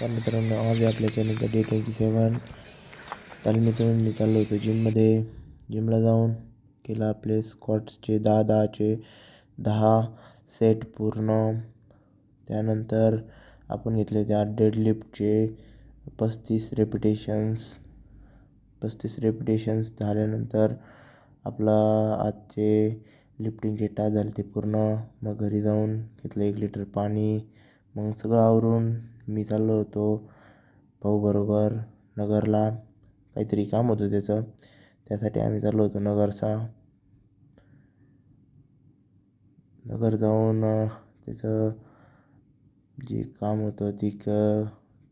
तर मित्रांनो आज आपल्या चॅनलचा डे ट्वेंटी सेवन तर मित्रांनो मी चाललो होतो जिममध्ये जिमला जाऊन केला आपले स्कॉट्सचे दहा दहाचे दहा सेट पूर्ण. त्यानंतर आपण घेतले त्या डेडलिफ्टचे पस्तीस रेपिटेशन्स पस्तीस रेपिटेशन्स झाल्यानंतर आपला आजचे लिफ्टिंगचे टास्क झाले ते पूर्ण. मग घरी जाऊन घेतलं एक लिटर पाणी. मग सगळं आवरून मी चाललो होतो भाऊबरोबर नगरला. काहीतरी काम होतं त्याचं. त्यासाठी आम्ही चाललो होतो नगरचा. नगर जाऊन त्याचं जे काम होतं ती क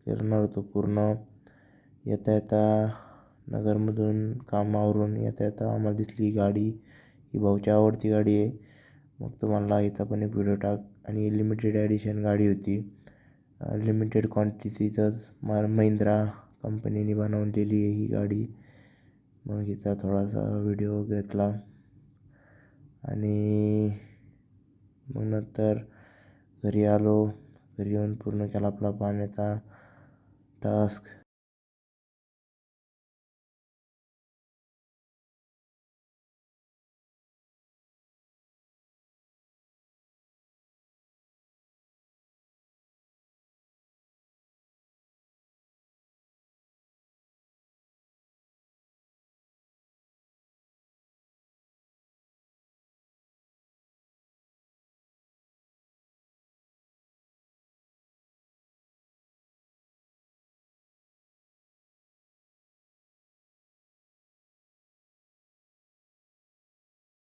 करणार होतो पूर्ण. येता येता नगरमधून काम आवरून येता येता आम्हाला दिसली गाडी. ही भाऊची आवडती गाडी आहे. मग तुम्हाला इथं पण एक व्हिडिओ टाक. आणि लिमिटेड ॲडिशन गाडी होती. लिमिटेड क्वांटिटीतच मार महिंद्रा कंपनीने बनवलेली आहे ही गाडी. मग हिचा थोडासा व्हिडिओ घेतला. आणि मग नंतर घरी आलो. घरी येऊन पूर्ण केला आपला पाण्याचा टास्क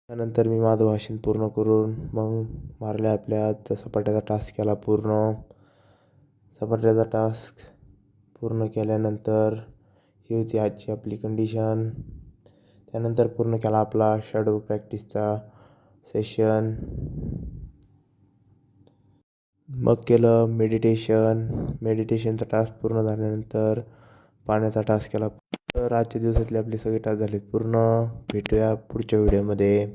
त्यानंतर मी माझं भाषण पूर्ण करून मग मारल्या आपल्या सपाट्याचा टास्क केला पूर्ण. सपाट्याचा टास्क पूर्ण केल्यानंतर ही होती आजची आपली कंडिशन त्यानंतर पूर्ण केला आपला शॅडो प्रॅक्टिसचा सेशन मग केलं मेडिटेशन मेडिटेशनचा टास्क पूर्ण झाल्यानंतर पाण्याचा टास्क केला. तर आजच्या दिवसातले आपले सगळे टास्क झालेत. पूर्ण भेटूया पुढच्या व्हिडिओमध्ये